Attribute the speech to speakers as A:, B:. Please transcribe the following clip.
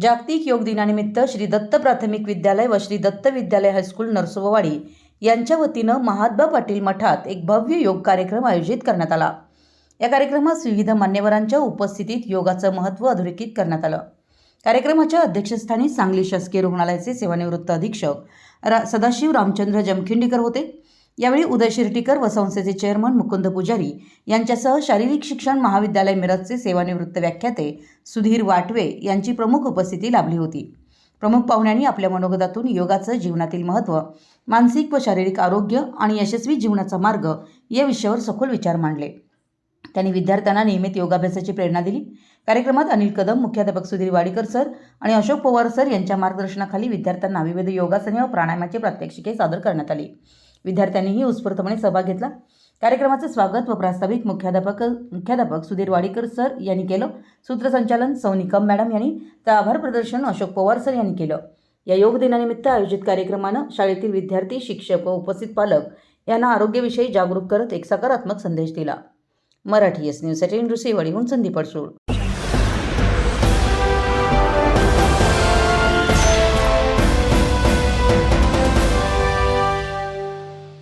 A: जागतिक योग दिनानिमित्त श्री दत्त प्राथमिक विद्यालय व श्री दत्त विद्यालय हायस्कूल नरसोबावाडी यांच्या वतीनं महात्मा पाटील मठात एक भव्य योग कार्यक्रम आयोजित करण्यात आला. या कार्यक्रमात विविध मान्यवरांच्या उपस्थितीत योगाचं महत्त्व अधोरेखित करण्यात आलं. कार्यक्रमाच्या अध्यक्षस्थानी सांगली शासकीय रुग्णालयाचे सेवानिवृत्त अधीक्षक रा सदाशिव रामचंद्र जमखिंडीकर होते. यावेळी उदय शिर्टीकर व संस्थेचे चेअरमन मुकुंद पुजारी यांच्यासह शारीरिक शिक्षण महाविद्यालय मिरजचे सेवानिवृत्त व्याख्याते सुधीर वाटवे यांची प्रमुख उपस्थिती लाभली होती. प्रमुख पाहुण्यांनी आपल्या मनोगतातून योगाचं जीवनातील महत्त्व मानसिक व शारीरिक आरोग्य आणि यशस्वी जीवनाचा मार्ग या विषयावर सखोल विचार मांडले. त्यांनी विद्यार्थ्यांना नियमित योगाभ्यासाची प्रेरणा दिली. कार्यक्रमात अनिल कदम मुख्याध्यापक सुधीर वाडीकर सर आणि अशोक पवार सर यांच्या मार्गदर्शनाखाली विद्यार्थ्यांना विविध योगासने व प्राणायामाची प्रात्यक्षिके सादर करण्यात आली. विद्यार्थ्यांनीही उत्स्फूर्तपणे सहभाग घेतला. कार्यक्रमाचं स्वागत व प्रास्ताविक मुख्याध्यापक मुख्याध्यापक सुधीर वाडीकर सर यांनी केलं. सूत्रसंचालन सौ निकम मॅडम यांनी तर आभार प्रदर्शन अशोक पवार सर यांनी केलं. या योग दिनानिमित्त आयोजित कार्यक्रमानं शाळेतील विद्यार्थी शिक्षक व उपस्थित पालक यांना आरोग्यविषयी जागरूक करत एक सकारात्मक संदेश दिला. मराठी एस न्यूजसाठी रुसेवाडीहून संदीप अडसूळ.